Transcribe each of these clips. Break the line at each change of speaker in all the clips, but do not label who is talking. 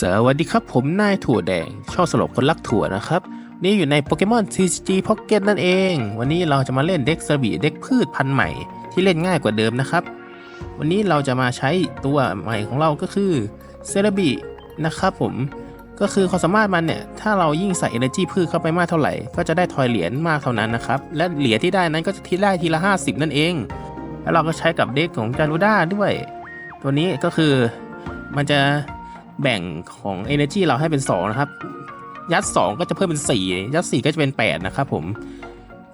สวัสดีครับผมนายถั่วแดง ชอบสลบคนรักถั่วนะครับ นี่อยู่ในโปเกมอน CG Pocket นั่นเอง วันนี้เราจะมาเล่นเด็กสบีเด็กพืชพันธุ์ใหม่ ที่เล่นง่ายกว่าเดิมนะครับ วันนี้เราจะมาใช้ตัวใหม่ของเราก็คือเซราบีนะครับผมก็คือความสามารถมันเนี่ย ถ้าเรายิ่งใส่ Energy พืชเข้าไปมากเท่าไหร่ ก็จะได้ทอยเหรียญมากเท่านั้นนะครับ และเหรียญที่ได้นั้นก็จะทีได้ทีละ 50 นั่นเอง แล้วเราก็ใช้กับเด็กของจารุด้าด้วย ตัวนี้ก็คือมันจะ แบ่งของ Energy เราให้เป็น 2 นะครับ ยัด 2 ก็จะเพิ่มเป็น 4 ยัด 4 ก็จะเป็น 8 นะครับผม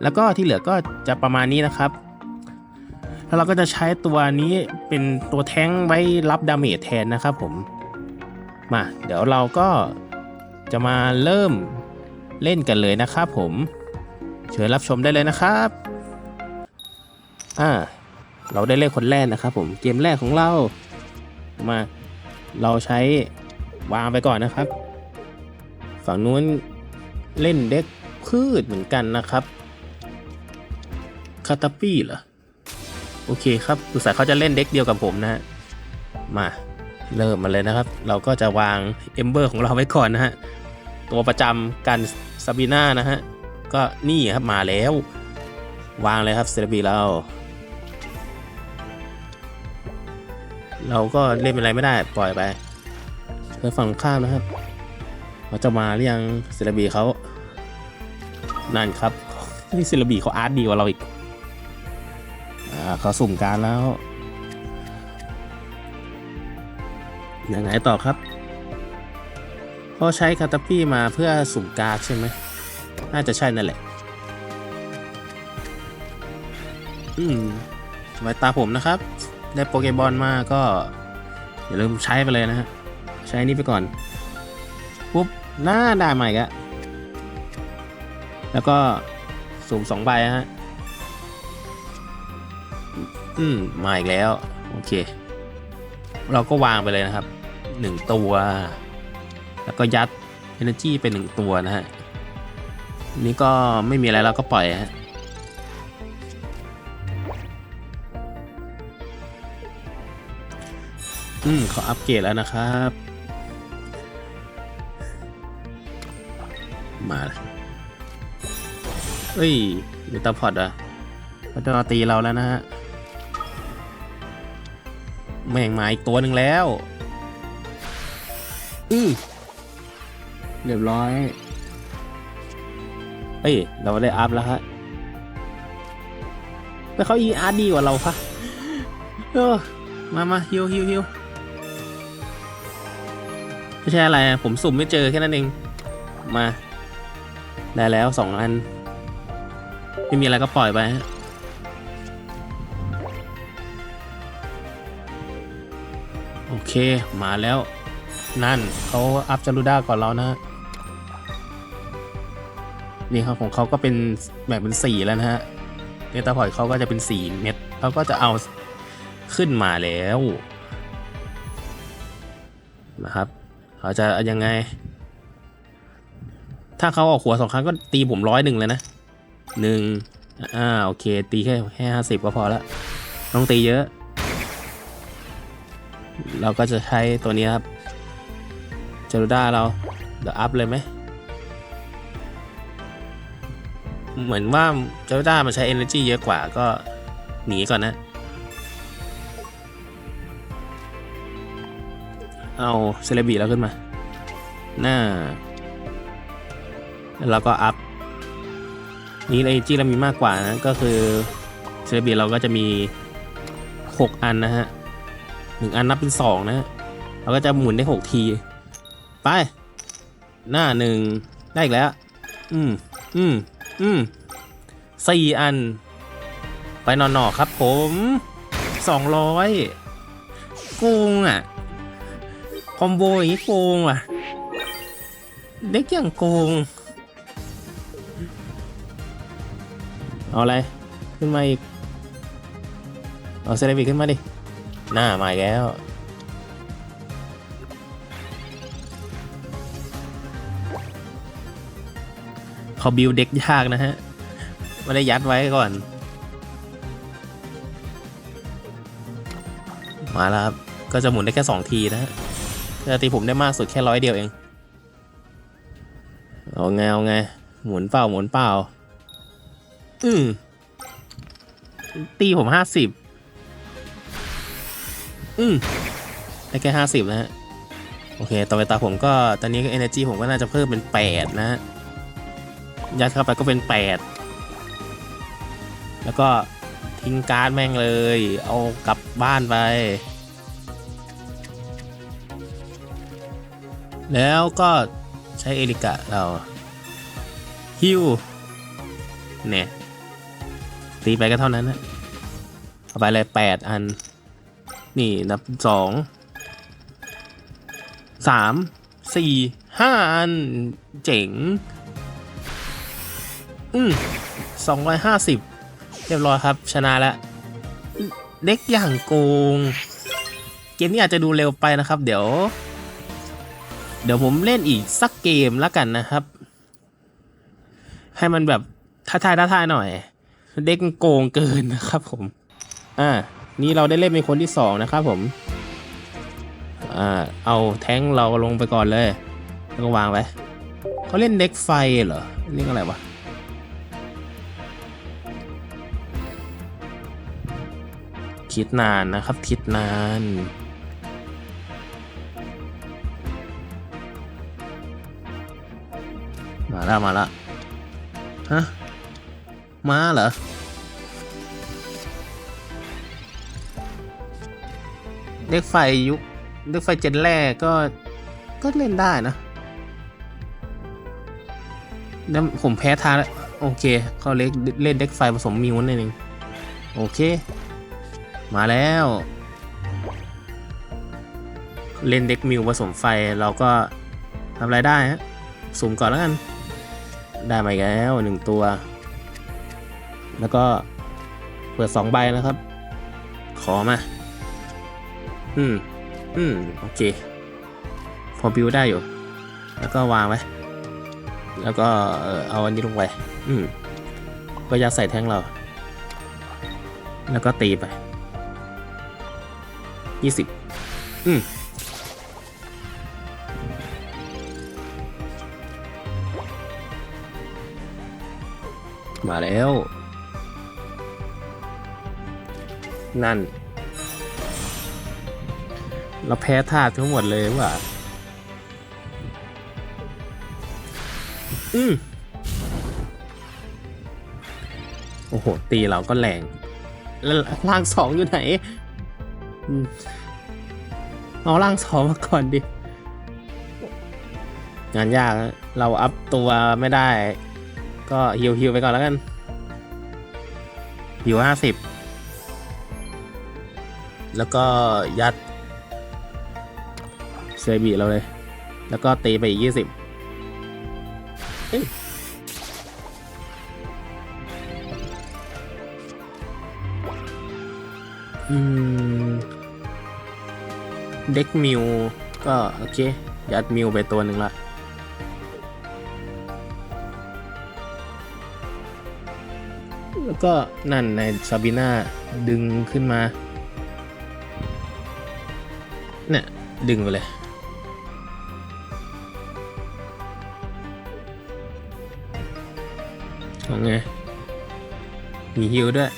แล้วก็ที่เหลือก็จะประมาณนี้นะครับ แล้วเราก็จะใช้ตัวนี้เป็นตัวแท้งไว้รับดาเมจแทนนะครับผม มาเดี๋ยวเราก็จะมาเริ่มเล่นกันเลยนะครับผม เชิญรับชมได้เลยนะครับ อ่า เราได้เล่นคนแรกนะครับผม เกมแรกของเรา มา เราใช้วางไปก่อนนะครับ ฝั่งนู้นเล่นเด็กพืชเหมือนกันนะครับคาตาปี้เหรอ โอเคครับดูสายเขาจะเล่นเด็กเดียวกับผมนะฮะ มาเริ่มมาเลยนะครับ เราก็จะวางเอมเบอร์ของเราไว้ก่อนนะฮะ ตัวประจำกันซาบีน่านะฮะ ก็นี่ครับมาแล้ว วางเลยครับเซรบีเรา เราก็เล่นเป็นอะไรไม่ได้ปล่อยไปเพื่อฝั่งข้ามนะครับเขาจะมาหรือยังเซราบีเขานั่นครับนี่เซราบีเขาอาร์ตดีกว่าเราอีกอ่าเขาสุ่มการแล้วยังไงต่อครับเขาใช้คาตาปี้มาเพื่อสุ่มการ์ดใช่ไหมน่าจะใช่นั่นแหละ อืมสมัยตาผมนะครับ ได้โปเกบอลมาก็ อย่าลืมใช้ไปเลยนะฮะ ใช้นี่ไปก่อน ปุ๊บ หน้าได้ใหม่กะแล้วก็สุ่มสองใบฮะ อืม มาอีกแล้ว โอเค เราก็วางไปเลยนะครับ หนึ่งตัว แล้วก็ยัด Energy ไปหนึ่งตัวนะฮะ นี่ก็ไม่มีอะไรเราก็ปล่อยฮะ อืมเขาอัปเกรดแล้วนะครับ มาเลยเฮ้ยมีตาพอดอะเขาจะมาตีเราแล้วนะฮะแม่งมาอีกตัวหนึ่งแล้ว อืมเรียบร้อยเฮ้ย เราได้อัพแล้วฮะแต่เขาอีอาร์ดีกว่าเราปะเออมามาฮิวฮิวฮิว ไม่ใช่อะไร ผมสุ่มไม่เจอแค่นั้นเอง มา ได้แล้วสองอัน ไม่มีอะไรก็ปล่อยไปโอเค มาแล้ว นั่นเขาอัพจารุด้าก่อนเรานะนี่ครับของเขาก็เป็นแบบเป็นสีแล้วนะฮะเนตาพอยเขาก็จะเป็นสีเม็ดเขาก็จะเอาขึ้นมาแล้วนะครับ เขาจะยังไง ถ้าเขาออกหัวสองครั้งก็ตีผมร้อยหนึ่งเลยนะหนึ่งอ่าโอเค ตีแค่แค่ห้าสิบก็พอละต้องตีเยอะ เราก็จะใช้ตัวนี้ครับจารุด้าเราเดี๋ยวอัพเลยไหมเหมือนว่าเจ้าด้ามันใช้ energy เยอะกว่าก็หนีก่อนนะ เอาเซเลบีแล้วขึ้นมา หน้า แล้วก็อัพ นี่ energy เรามีมากกว่านะ ก็คือเซเลบีเราก็จะมี 6 อันนะฮะหนึ่งอันนับเป็น 2 นะเราก็จะหมุนได้ 6 ที ไป หน้าหนึ่งได้อีกแล้ว อืม อืม อืมสี่อัน ไปนอนหนอครับผมสองร้อยโกงอะ คอมโบอย่างนี้โกงว่ะ เด็กอย่างโกง เอาอะไร ขึ้นมาอีก เอาเซเลบิขึ้นมาดิ หน้ามาแล้ว เขาบิวเด็กยากนะฮะ ไม่ได้ยัดไว้ก่อน มาแล้วครับ ก็จะหมุนได้แค่ 2 ทีนะฮะ จะตีผมได้มากสุดแค่ร้อยเดียวเอง เอาไงเอาไง หมุนเปล่าหมุนเปล่า อืมตีผมห้าสิบอืมได้แค่ห้าสิบนะฮะ โอเค ต่อไปตาผมก็ ตอนนี้ก็ energy ผมก็น่าจะเพิ่มเป็นแปดนะฮะ ยัดเข้าไปก็เป็นแปด แล้วก็ทิ้งการ์ดแม่งเลย เอากลับบ้านไป แล้วก็ใช้เอลิกะเราฮิวเนี่ยตีไปก็เท่านั้นนะเอาไปเลยแปดอัน นี่นับสองสามสี่ห้าอัน เจ๋ง อืมสองร้อยห้าสิบเรียบร้อยครับ ชนะแล้วเด็กอย่างโกง เกมนี้อาจจะดูเร็วไปนะครับ เดี๋ยว เดี๋ยวผมเล่นอีกสักเกมแล้วกันนะครับ ให้มันแบบท้าทายท้าทายหน่อย เด็กโกงเกินนะครับผม อ่า นี่เราได้เล่นเป็นคนที่สองนะครับผม อ่า เอาแท้งเราลงไปก่อนเลย แล้วก็วางไว้เขาเล่นเด็กไฟเหรอ เรียกอะไรวะคิดนานนะครับ คิดนาน มาแล้วมาแล้วฮะมาเหรอเด็กไฟยุคเด็กไฟเจนแรกก็ก็เล่นได้นะแล้วผมแพ้ทางโอเคเขาเล็กเล่นเด็กไฟผสมมิวนั่นเองโอเค มาแล้ว เล่นเด็กมิวผสมไฟเราก็ทำอะไรได้ฮะสุ่มก่อนแล้วกัน ได้มาอีกแล้วหนึ่งตัว แล้วก็เปิดสองใบนะครับ ขอมา อืม อืม โอเค พอบิวได้อยู่ แล้วก็วางไว้แล้วก็เออเอาอันนี้ลงไป อืม ก็ยัดใส่แท่งเรา แล้วก็ตีไปยี่สิบอืม มาแล้ว นั่น เราแพ้ธาตุทั้งหมดเลยว่ะอืมโอ้โห ตีเราก็แรง แล้วร่างสองอยู่ไหนอเอาร่างสองมาก่อนดิ งานยาก เราอัพตัวไม่ได้ ก็ฮิวฮิวไปก่อนแล้วกันฮิวห้าสิบแล้วก็ยัดเซบีเราเลย แล้วก็ตีไปอีกยี่สิบอืมเด็กมิวก็ โอเค ยัดมิวไปตัวหนึ่งละ ก็นั่นในซาบิน่าดึงขึ้นมา เนี่ย ดึงไปเลยของไง มีฮิวด้วย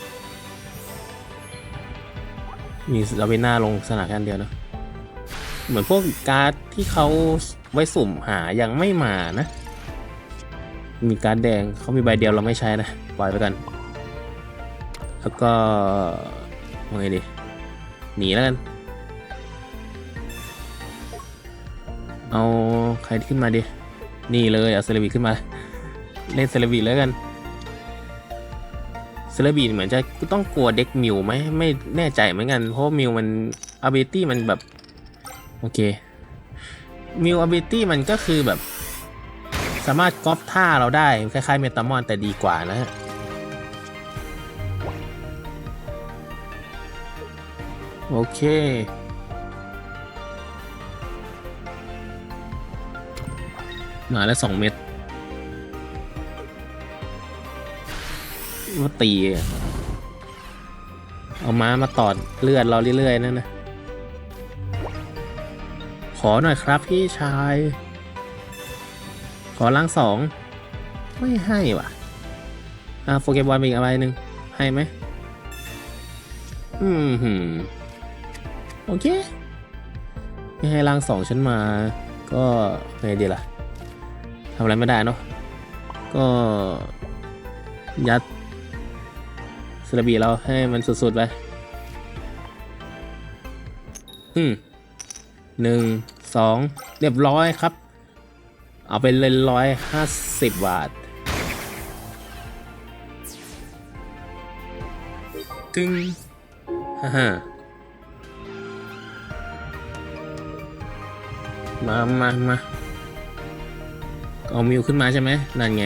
มีลาเวน่าลงสนามแค่เดียวนะเหมือนพวกการ์ดที่เขาไว้สุ่มหายังไม่มานะ มีการ์ดแดงเขามีใบเดียวเราไม่ใช้นะ ปล่อยไปกัน แล้วก็ว่าไงดีหนีแล้วกัน เอาใครขึ้นมาดิ นี่เลยเอาเซเลบีขึ้นมา เล่นเซเลบีเลยกันเซเลบีเหมือนจะต้องกลัวเด็กมิวไหมไม่แน่ใจเหมือนกัน เพราะมิวมันอาบิตี้มันแบบ โอเคมิวอาบิตี้มันก็คือแบบ สามารถก๊อปท่าเราได้ คล้ายๆเมตามอนแต่ดีกว่านะฮะ โอเคมาแล้วสองเม็ดว่าตี เอาม้ามาตอดเลือดเราเรื่อยๆ นั่นนะ ขอหน่อยครับพี่ชาย ขอล้างสอง ไม่ให้ว่ะ อะโปเกมอนมีอีกอะไรหนึ่งให้ไหม อืม โอเค ไม่ให้ล้างสองฉันมา ก็ไงดีล่ะทำอะไรไม่ได้เนาะ ก็ยัดสระบีเราให้มันสุดๆไปอืมหนึ่งสองเรียบร้อยครับ เอาไปเลยร้อยห้าสิบบาทตึงฮ่า มามามาเอามิวขึ้นมาใช่ไหมนั่นไง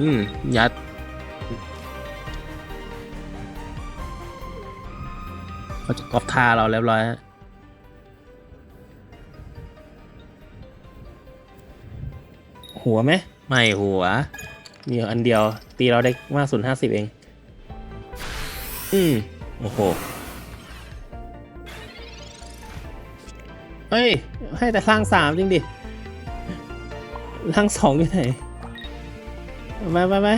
อืม ยัด เขาจะกอบท่าเราเรียบร้อยฮะหัวไหม ไม่หัว มีอันเดียว ตีเราได้มากสุดห้าสิบเอง อืมโอ้โหเฮ้ย ให้แต่สร้างสามจริงดิสร้างสองอยู่ไหนไปไปไป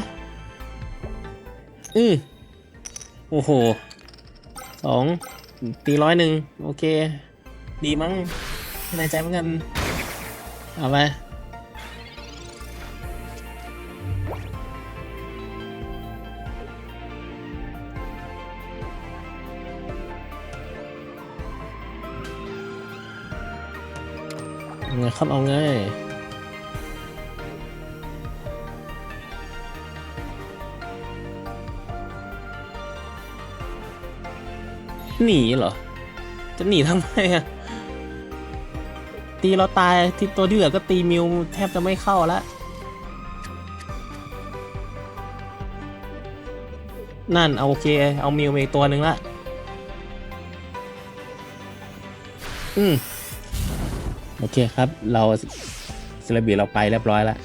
อือโอ้โหสองตีร้อยหนึ่งโอเค ดีมั้งในใจเหมือนกัน เอาไป ครับเอาไงหนีเหรอ จะหนีทำไมอะตีเราตายที่ตัวที่เหลือก็ตีมิวแทบจะไม่เข้าล้วนั่นเอาโอเค เอามิวมาอีกตัวหนึ่งละ อืม โอเคครับ เราเซเลบีเราไปเรียบร้อยแล้ว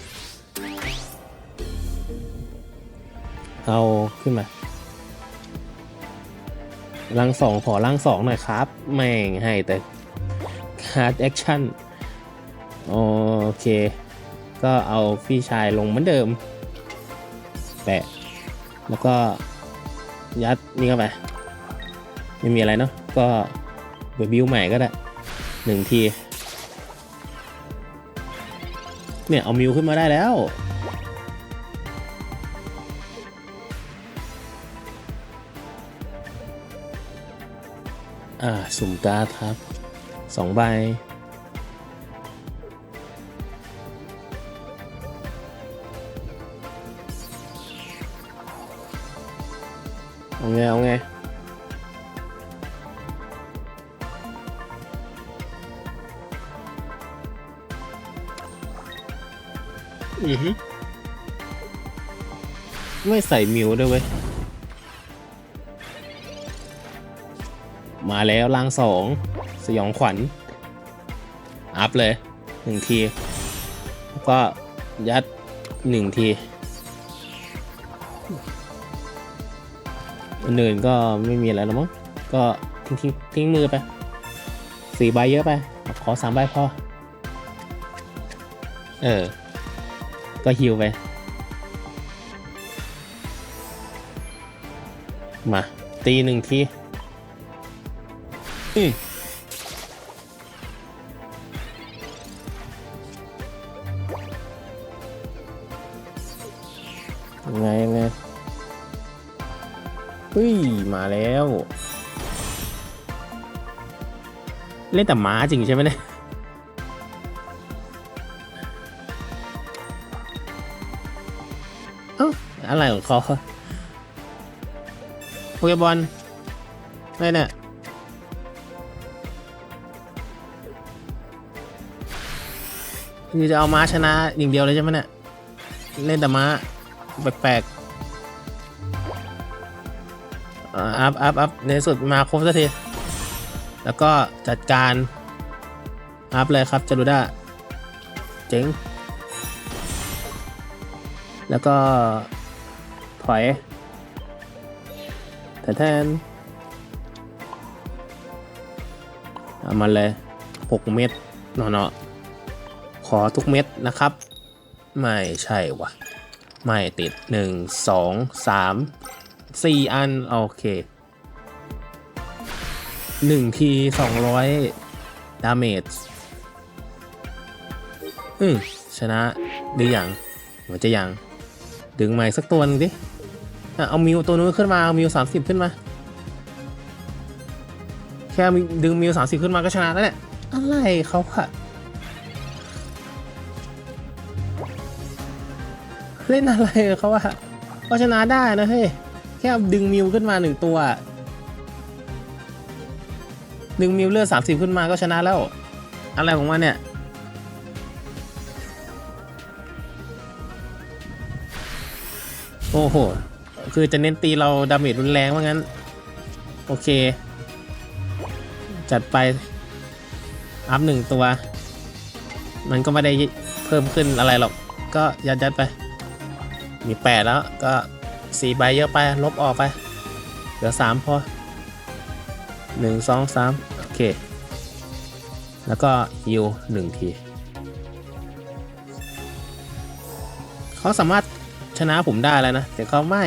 เอาขึ้นมาลังสองขอลังสองหน่อยครับ แม่งให้แต่คาร์ดแอคชั่น โอเค ก็เอาพี่ชายลงเหมือนเดิม แปะ แล้วก็ยัดนี่เข้าไป ไม่มีอะไรเนาะ ก็เบบิวใหม่ก็ได้หนึ่งที เนี่ย เอามิวขึ้นมาได้แล้ว อ่า สุ่มการ์ดครับสองใบเอาไง เอาไง อือฮึไม่ใส่มิวด้วยเว้ย มาแล้วล่างสอง สยองขวัญ อัพเลยหนึ่งที แล้วก็ยัดหนึ่งทีอันอื่นก็ไม่มีอะไรแล้วมั้ง ก็ทิ้งทิ้งทิ้งมือไปสี่ใบเยอะไป ขอสามใบพอ เออ ก็ฮิวไป มา ตีหนึ่งทีอืมยังไงยังไงเฮ้ย มาแล้ว เล่นแต่หมาจริงใช่ไหมเนี่ย อะไรของเขาโปเกบอลอะไรเนี่ยคือจะเอาม้าชนะอย่างเดียวเลยใช่ไหมเนี่ย เล่นแต่ม้า แปลกๆอ่าอัพอัพอัพในสุดมาครบสักที แล้วก็จัดการ อัพเลยครับจารุด้าเจ๋ง แล้วก็ ถอยแต่แทนเอามาเลยหกเม็ดเนาะขอทุกเม็ดนะครับ ไม่ใช่วะไม่ติดหนึ่งสองสามสี่อัน โอเคหนึ่งทีสองร้อยดาเมจอืมชนะหรือยังมือนจะยัง ดึงใหม่สักตัวหนึงดิ อะเอามิวตัวนู้นขึ้นมาเอามิวสามสิบขึ้นมา แค่ดึงมิวสามสิบขึ้นมาก็ชนะแล้วเนี่ยอะไรเขาอะเล่นอะไรเขาอะก็ชนะได้นะเฮ้ยแค่ดึงมิวขึ้นมาหนึ่งตัว ดึงมิวเลือดสามสิบขึ้นมาก็ชนะแล้ว อะไรของมันเนี่ยโอ้โห คือจะเน้นตีเราดาเมจรุนแรงว่างั้น โอเค จัดไป อัพหนึ่งตัว มันก็ไม่ได้เพิ่มขึ้นอะไรหรอก ก็ยัดยัดไป มีแปดแล้วก็สี่ใบเยอะไปลบออกไป เหลือสามพอหนึ่งสองสามโอเค แล้วก็ฮิวหนึ่งทีเขาสามารถชนะผมได้แล้วนะ แต่เขาไม่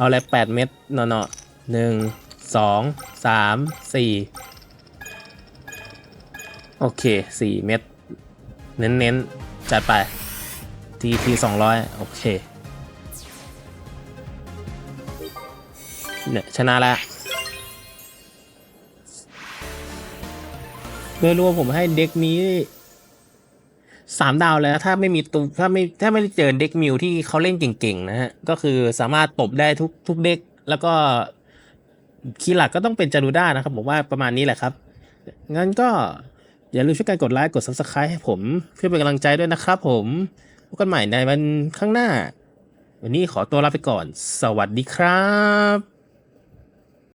เอาอะไรแปดเม็ดเนาะหนึ่งสองสามสี่โอเคสี่เม็ดเน้นๆจัดไปทีทีสองร้อยโอเคเนี่ยชนะแล้วโดยรวมผมให้เด็กนี้ สามดาวแล้วถ้าไม่มีตัวถ้าไม่ถ้าไม่ได้เจอเด็กมิวที่เขาเล่นเก่งๆนะฮะ ก็คือสามารถตบได้ทุกทุกเด็ก แล้วก็คีย์หลักก็ต้องเป็นจารูด้านะครับผมว่าประมาณนี้แหละครับ งั้นก็อย่าลืมช่วยกันกดไลค์กด subscribe ให้ผม เพื่อเป็นกำลังใจด้วยนะครับผมพบกันใหม่ในวันข้างหน้า วันนี้ขอตัวลาไปก่อน สวัสดีครับ